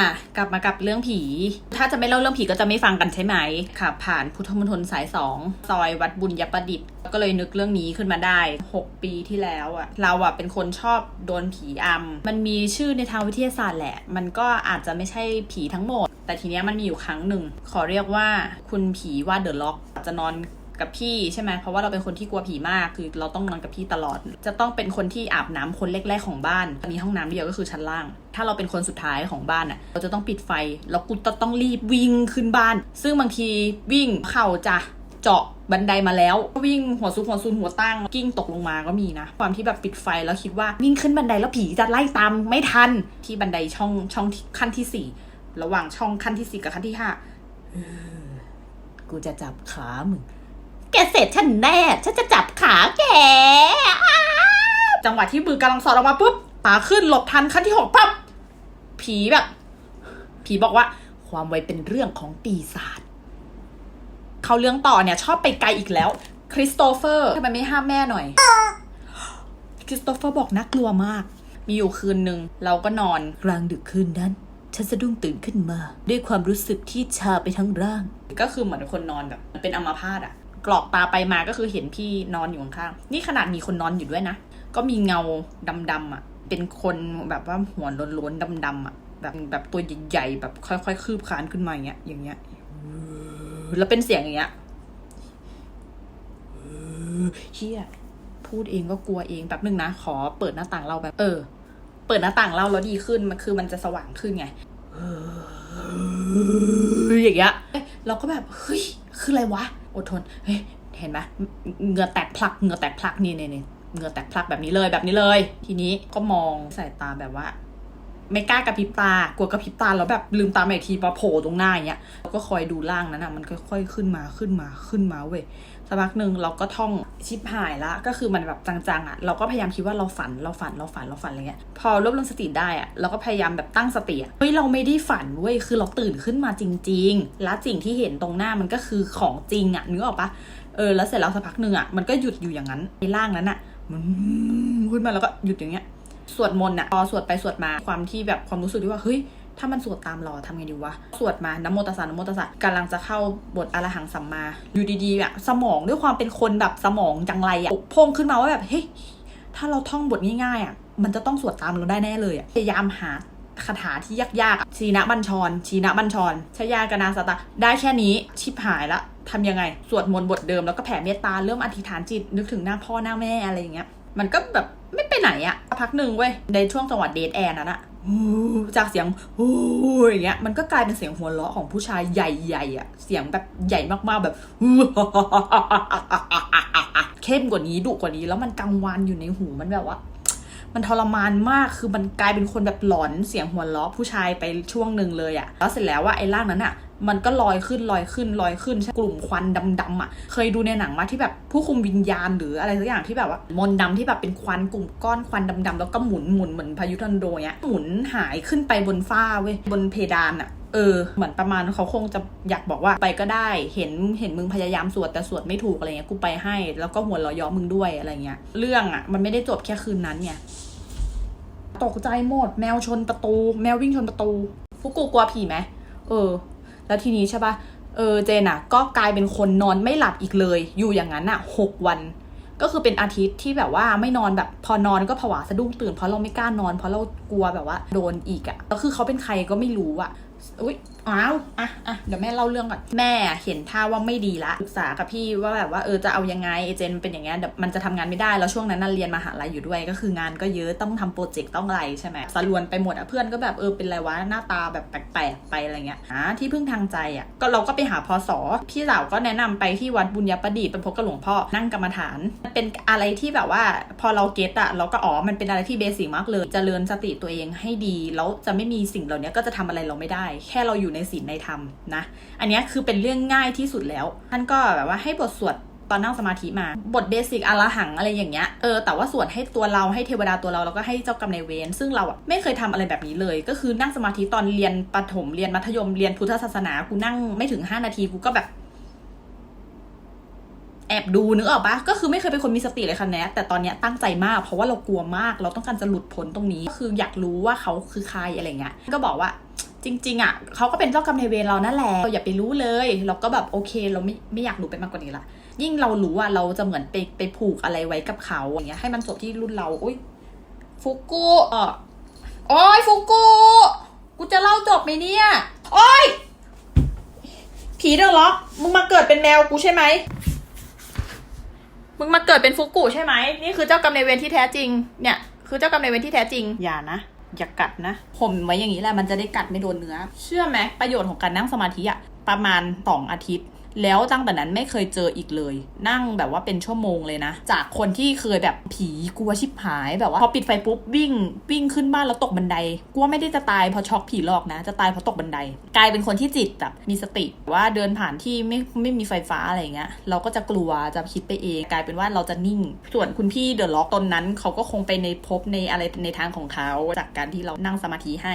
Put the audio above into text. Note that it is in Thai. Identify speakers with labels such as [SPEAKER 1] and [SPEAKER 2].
[SPEAKER 1] อะกลับมากับเรื่องผี ถ้าจะไม่เล่าเรื่องผีก็จะไม่ฟังกันใช่ไหมขับผ่านพุทธมณฑลสายสองซอยวัดบุญยประดิษฐ์ ก็เลยนึกเรื่องนี้ขึ้นมาได้ 6 ปีที่แล้วอะเราอะเป็นคนชอบโดนผีอำมันมีชื่อในทางวิทยาศาสตร์แหละ มันก็อาจจะไม่ใช่ผีทั้งหมด แต่ทีเนี้ยมันมีอยู่ครั้งหนึ่ง ขอเรียกว่าคุณผีว่าเดอะล็อกจะนอน กับพี่ใช่ไหมเพราะว่าเราเป็นคนที่กลัวผีมาก คือเราต้องนอนกับพี่ตลอด จะต้องเป็นคนที่อาบน้ำคนแรกๆของบ้านมีห้องน้ำเดียวก็คือชั้นล่าง ถ้าเราเป็นคนสุดท้ายของบ้านอะ เราจะต้องปิดไฟ แล้วกูต้องรีบวิ่งขึ้นบ้าน ซึ่งบางทีวิ่งเข่าจะเจาะบันไดมาแล้ววิ่งหัวซุกหัวซุนหัวตั้งกิ้งตกลงมาก็มีนะ ความที่แบบปิดไฟแล้วคิดว่าวิ่งขึ้นบันไดแล้วผีจะไล่ตามไม่ทันที่บันไดช่องช่องขั้นที่สี่ระหว่างช่องขั้นที่สี่กับขั้นที่ห้ากูจะจับขามึง แกเสร็จฉันแน่ ฉันจะจับขาแก จังหวะที่มือกำลังสอดออกมาปุ๊บตาขึ้นหลบทันขั้นที่หกปั๊บผีแบบ ผีบอกว่า ความไวเป็นเรื่องของปีศาจเขาเรื่องต่อเนี่ย ชอบไปไกลอีกแล้ว คริสโตเฟอร์ทำไมไม่ห้ามแม่หน่อย คริสโตเฟอร์บอกน่ากลัวมาก มีอยู่คืนหนึ่งเราก็นอนกลางดึกคืนนั้น ฉันสะดุ้งตื่นขึ้นมา ด้วยความรู้สึกที่ชาไปทั้งร่าง ก็คือเหมือนคนนอนแบบ เป็นอัมพาตอะ กรอกตาไปมาก็คือเห็นพี่นอนอยู่ข้างๆนี่ขนาดมีคนนอนอยู่ด้วยนะ ก็มีเงาดำๆอะเป็นคนแบบว่าหัวโล้นๆดำๆอะแบบแบบตัวใหญ่ๆแบบค่อยๆคืบคลานขึ้นมาอย่างเงี้ย อย่างเงี้ย แล้วเป็นเสียงอย่างเงี้ยเฮียพูดเองก็กลัวเองแบบนึงนะ ขอเปิดหน้าต่างเราแบบ เออ เปิดหน้าต่างเราแล้วดีขึ้นมันคือมันจะสว่างขึ้นไงอย่างเงี้ยเราก็แบบเฮ้ยคืออะไรวะ อดทน เฮ้ย เห็นไหมเหงื่อแตกพลักเหงื่อแตกพลักนี่นี่ยเหงื่อแตกพลักแบบนี้เลยแบบนี้เลย ทีนี้ก็มองสายตาแบบว่า ไม่กล้ากระพริบตากลัวกระพริบตาแล้วแบบลืมตามาอีกทีมาโผล่ตรงหน้าอย่างเงี้ยเราก็คอยดูล่างนั้นอะมันค่อยๆขึ้นมาขึ้นมาขึ้นมาเว้ยสักพักหนึ่งเราก็ท่องชิบหายละก็คือมันแบบจังๆอะเราก็พยายามคิดว่าเราฝันเราฝันเราฝันเราฝันอะไรเงี้ยพอรวบรวมสติได้อะเราก็พยายามแบบตั้งสติอะเฮ้ยเราไม่ได้ฝันเว้ยคือเราตื่นขึ้นมาจริง ๆ แล้วสิ่งที่เห็นตรงหน้ามันก็คือของจริงอะนึกออกปะเออแล้วเสร็จแล้วสักพักหนึ่งอะมันก็หยุดอยู่อย่างนั้นในร่างนั้นอะมันขึ้นมาแล้วก็หยุดอย่างเงี้ย วดมนต์อะพอสวดไปสวดมาความที่แบบความรู้สึกที่ว่าเฮ้ยถ้ามันสวดตามราทำไงดีวะ สวดมานโมตัสสะนโมตัสสะกำลังจะเข้าบทอรหังสัมมา อยู่ดีๆอะสมองด้วยความเป็นคนแบบสมองจังไรอะพงขึ้นมาว่าแบบเฮ้ยถ้าเราท่องบทง่ายๆอะมันจะต้องสวดตามเราได้แน่เลยอะพยายามหาคาถาที่ยากๆชีนะบัญชร ชีนะบัญชรชยากนาสตาได้แค่นี้ชิบหายละทำยังไง สวดมนต์บทเดิมแล้วก็แผ่เมตตาเริ่มอธิษฐานจิตนึกถึงหน้าพ่อหน้าแม่อะไรอย่างเงี้ย มันก็แบบ ไหนอะพักหนึ่งเว้ย ในช่วงจังหวัดเดทแอนนั้นอะจากเสียงฮู้อย่างเงี้ยมันก็กลายเป็นเสียงหัวเราะของผู้ชายใหญ่ๆอะเสียงแบบใหญ่มากๆแบบเข้มกว่านี้ดุกว่านี้ แล้วมันกังวานอยู่ในหูมันแบบว่า มันทรมานมากคือมันกลายเป็นคนแบบหลอนเสียงหัวเราะผู้ชายไปช่วงหนึ่งเลยอะแล้วเสร็จแล้วว่าไอ้ร่างนั้นอะ มันก็ลอยขึ้นลอยขึ้นลอยขึ้นกลุ่มควันดำๆอะเคยดูในหนังมาที่แบบผู้คุมวิญญาณหรืออะไรสักอย่างที่แบบว่ามนดำที่แบบเป็นควันกลุ่มก้อนควันดำๆแล้วก็หมุนหมุนเหมือนพายุทอร์นาโดเนี้ยหมุนหายขึ้นไปบนฟ้าเว้ยบนเพดานอะเออเหมือนประมาณเขาคงจะอยากบอกว่าไปก็ได้เห็นเห็นมึงพยายามสวดแต่สวดไม่ถูกอะไรเงี้ยกูไปให้ แล้วก็หัวเราะย้อมึงด้วยอะไรเงี้ย เรื่องอะมันไม่ได้จบแค่คืนนั้นไงตกใจหมดแมวชนประตู แมววิ่งชนประตูพวกกูกลัวผีไหมเออ แล้วทีนี้ใช่ปะเออเจนอะก็กลายเป็นคนนอนไม่หลับอีกเลย อยู่อย่างนั้นอะหกวัน ก็คือเป็นอาทิตย์ที่แบบว่าไม่นอนแบบพอนอนก็ผวาสะดุ้งตื่นเพราะเราไม่กล้านอน เพราะเรากลัวแบบว่าโดนอีกอะแล้วคือเขาเป็นใครก็ไม่รู้อะ อุ้ยอ้าวอะอะเดี๋ยวแม่เล่าเรื่องก่อนแม่เห็นท่าว่าไม่ดีละปรึกษากับพี่ว่าแบบว่าเออจะเอายังไงเอเจนมันเป็นอย่างเงี้ยเดี๋ยวมันจะทำงานไม่ได้แล้วช่วงนั้นน่ะเรียนมหาลัยอยู่ด้วยก็คืองานก็เยอะต้องทำโปรเจกต์ต้องอะไรใช่ไหมสรวนไปหมดอะเพื่อนก็แบบเออเป็นไรวะหน้าตาแบบแปลกๆไปอะไรเงี้ยหาที่พึ่งทางใจอะก็เราก็ไปหาพอสอพี่สาวก็แนะนำไปที่วัดบุญญประดิษฐ์ไปพบกับหลวงพ่อนั่งกรรมฐานมันเป็นอะไรที่แบบว่าพอเราเก็ตอะเราก็อ๋อมันเป็นอะไรที่เบสิกมากเลยเจริญสติตัวเองให้ดีแล้วจะไม่มีสิ่งเหล่านี้ก็จะทำอะไรเราไม่ได้แค่เราอยู่ในศีลในธรรมนะ อันนี้คือเป็นเรื่องง่ายที่สุดแล้ว ท่านก็แบบว่าให้บทสวดตอนนั่งสมาธิมา บทเบสิกอรหังอะไรอย่างเงี้ย เออ แต่ว่าสวดให้ตัวเราให้เทวดาตัวเราแล้วก็ให้เจ้ากรรมนายเวร ซึ่งเราอะไม่เคยทำอะไรแบบนี้เลย ก็คือนั่งสมาธิตอนเรียนประถมเรียนมัธยมเรียนพุทธศาสนา กูนั่งไม่ถึง 5 นาทีกูก็แบบ แอบดูนึกออกปะก็คือไม่เคยเป็นคนมีสติเลยค่ะแนทแต่ตอนเนี้ยตั้งใจมาก เพราะว่าเรากลัวมาก เราต้องการจะหลุดพ้นตรงนี้ ก็คืออยากรู้ว่าเขาคือใครอะไรเงี้ย ก็บอกว่า จริงๆอะเขาก็เป็นเจ้ากรรมนายเวรเรานั่นแหละเราอย่าไปรู้เลย เราก็แบบโอเค เราไม่ไม่อยากรู้ไปมากกว่านี้ละยิ่งเรารู้ว่าเราจะเหมือนไปไปผูกอะไรไว้กับเขาอย่างเงี้ยให้มันจบที่รุ่นเราอุ้ยฟุกุเออโอ้ยฟุกุกูจะเล่าจบไหมเนี่ยโอ้ยผีเดอะล็อกมึงมาเกิดเป็นแมวกูใช่ไหมมึงมาเกิดเป็นฟุกุใช่ไหมนี่คือเจ้ากรรมนายเวรที่แท้จริงเนี่ยคือเจ้ากรรมนายเวรที่แท้จริงอย่านะ อย่ากัดนะผมไว้อย่างนี้แหละมันจะได้กัดไม่โดนเนื้อ เชื่อไหมประโยชน์ของการนั่งสมาธิอะประมาณสองอาทิตย์ แล้วตั้งแต่นั้นไม่เคยเจออีกเลย นั่งแบบว่าเป็นชั่วโมงเลยนะ จากคนที่เคยแบบผีกลัวชิบหายแบบว่าพอปิดไฟปุ๊บวิ่งวิ่งขึ้นบ้านแล้วตกบันไดกลัวไม่ได้จะตายเพราะช็อกผีหลอกนะ จะตายเพราะตกบันได กลายเป็นคนที่จิตแบบมีสติว่าเดินผ่านที่ไม่ไม่มีไฟฟ้าอะไรอย่างเงี้ยเราก็จะกลัวจะคิดไปเอง กลายเป็นว่าเราจะนิ่ง ส่วนคุณพี่เดอะล็อกตนนั้น เขาก็คงไปในพบในอะไรในทางของเขาจากการที่เรานั่งสมาธิให้